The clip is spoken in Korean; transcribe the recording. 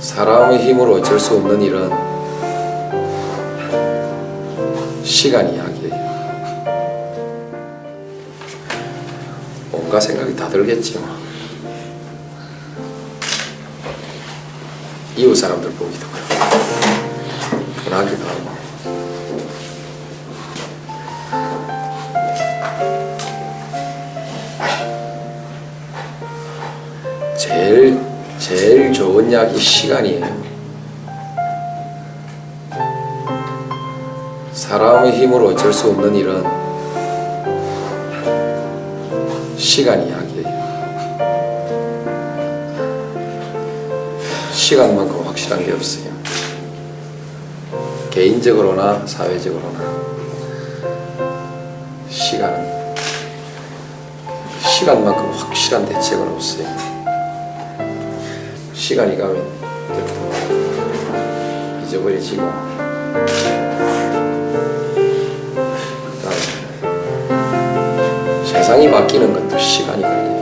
사람의 힘으로 어쩔 수 없는 일은 시간 이야기예요. 온갖 생각이 다 들겠지 뭐. 이웃 사람들 보기도 그렇고 분하기도 하고 제일 제일 좋은 약이 시간이에요. 사람의 힘으로 어쩔 수 없는 일은 시간 이야기예요. 시간만큼 확실한 게 없어요. 개인적으로나 사회적으로나 시간은 시간만큼 확실한 대책은 없어요. 시간이 가면 잊어버려지고 그다음에 세상이 바뀌는 것도 시간이 걸려요.